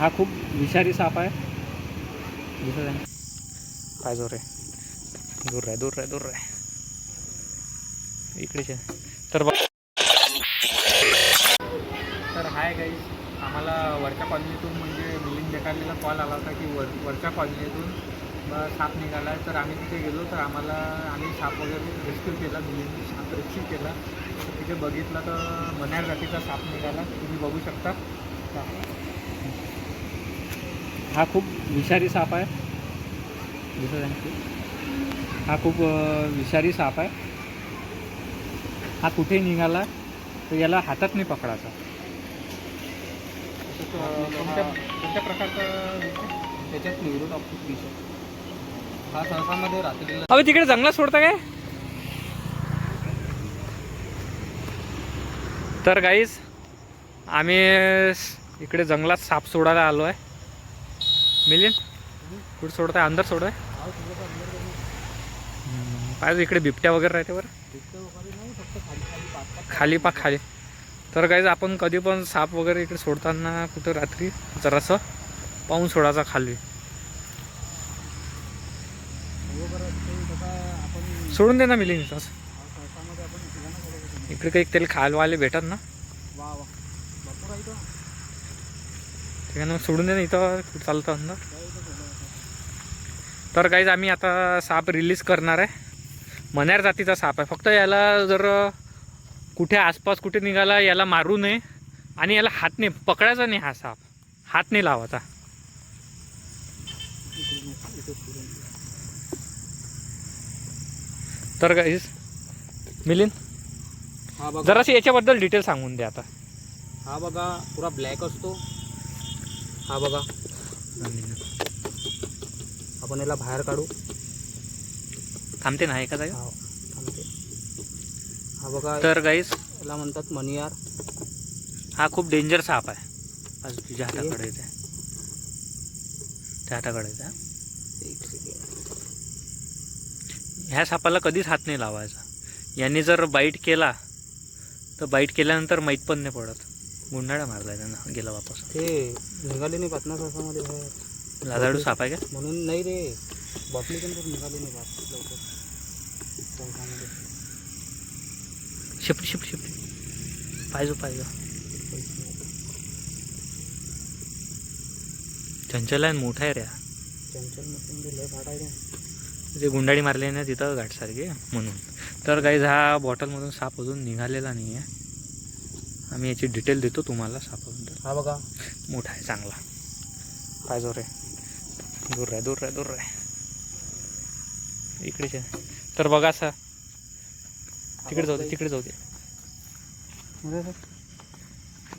हा खूप विषारी साप आहे. दिसत आहे. काय जोर आहे? दूर आहे दूर आहे दूर आहे इकडेच आहे तर बघ. तर हाय काही आम्हाला वरच्या कॉलनीतून म्हणजे मिलिंद देखालेला कॉल आला होता की वर वरच्या कॉलनीतून साप निघाला आहे तर आम्ही तिथे गेलो तर आम्हाला आम्ही साप वगैरे रेस्क्यू केला मिलिंद साप रेस्क्यू केला. तर तिथे बघितलं तर मन्यार जातीचा साप निघाला. तुम्ही बघू शकता. हा खूप विषारी साप आहे. हा खूप विषारी साप आहे. हा कुठे निघाला तर याला हातात नाही पकडायचा. कोणत्या प्रकारचा त्याच्यात. हा सहसामध्ये रात्रीला अबे तिकडे जंगलात सोडता काय? तर गाईज आम्ही इकडे जंगलात साप सोडायला आलो आहे मिलियन? कुठे आहे अंदर सोडताय? आहे पाहिजे इकडे बिबट्या वगैरे राहते बरं. खाली पा खाली. तर काहीच आपण कधी पण साप वगैरे इकडे सोडताना कुठं रात्री जरासं पाहून सोडायचा खाली. सोडून दे ना मिलिंद तसं इकडे काही त्याला खायलावाले भेटत ना. ना मग सोडून दे ना इथं चालतं अंदर. तर काहीच आम्ही आता साप रिलीज करणार आहे. मन्यार जातीचा साप आहे. फक्त याला जर कुठे आसपास कुठे निघाला याला मारू नये आणि याला हात नाही पकडायचा नाही हा साप. हात नाही लावायचा. तर काहीच हा बघा. जराशी याच्याबद्दल डिटेल सांगून द्या आता. हा बघा पुरा ब्लॅक असतो. हा बघा. आपण याला बाहेर काढू. थांबते ना एका जागा हा थांबते. हा बघा तर गाईस याला म्हणतात मनियार हा खूप डेंजर साप आहे. आज तुझ्या हाताकडे येते त्या हाताकडे येते ह्या सापाला कधीच हात नाही लावायचा. यांनी जर बाईट केला तर बाईट केल्यानंतर माहीत पण नाही पडत. गुंडाळा मारलाय त्यांना गेला वापस. ते निघाले नाही पाच ना सहसामध्ये बाहेर. लाजाडू साप आहे का? म्हणून नाही रे बॉटली पण तर निघाले नाही लवकर. शिपटी शिपटी शिपटी पाहिजो पाहिजो चंचल आहे मोठा आहे रे. चंचल मशीन जे लय फाट आहे रे. जे गुंडाळी मारली ना तिथं गाठसारखी म्हणून. तर काही हा बॉटलमधून साप अजून निघालेला नाही आहे आम्ही याची डिटेल देतो तुम्हाला सापाबद्दल हा बघा. मोठा आहे चांगला. पाहिजो रे दूर रे दूर रे दूर रे इकडेच. आहे तर बघा असा. तिकडे जाऊ दे तिकडे जाऊ दे.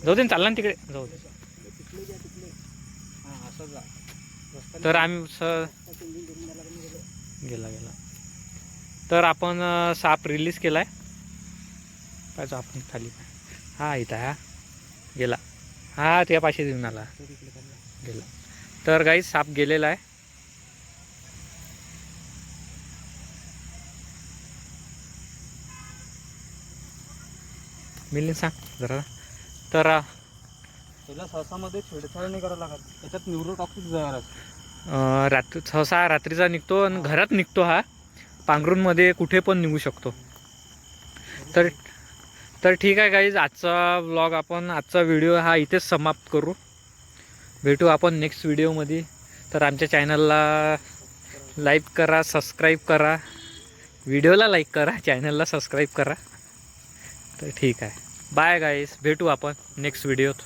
जाऊ दे ना, चालला ना तिकडे. जाऊ दे. तर आम्ही स गेला गेला. तर आपण साप रिलीज केलाय. पाहिजे आपण खाली हा इथं हा. गेला. हा त्या पाशी देऊन आला. गेला. तर काही साप गेलेला आहे. मिलिंद सांग जरा. तर त्याला सहसामध्ये छेडछाड नाही करावं लागत. त्याच्यात न्यूरोटॉक्सिक अं, रात्री सहसा रात्रीचा निघतो आणि घरात निघतो हा. पांघरूणमध्ये कुठे पण निघू शकतो. तर तर ठीक आहे गाईज आजचा ब्लॉग आपण आजचा व्हिडिओ हा इथेच समाप्त करू. भेटू आपण नेक्स्ट व्हिडिओमध्ये तर आमच्या चॅनलला लाईक करा सबस्क्राईब करा. व्हिडिओला लाईक करा चॅनलला सबस्क्राईब करा. तर ठीक आहे. बाय गाईज भेटू आपण नेक्स्ट व्हिडिओत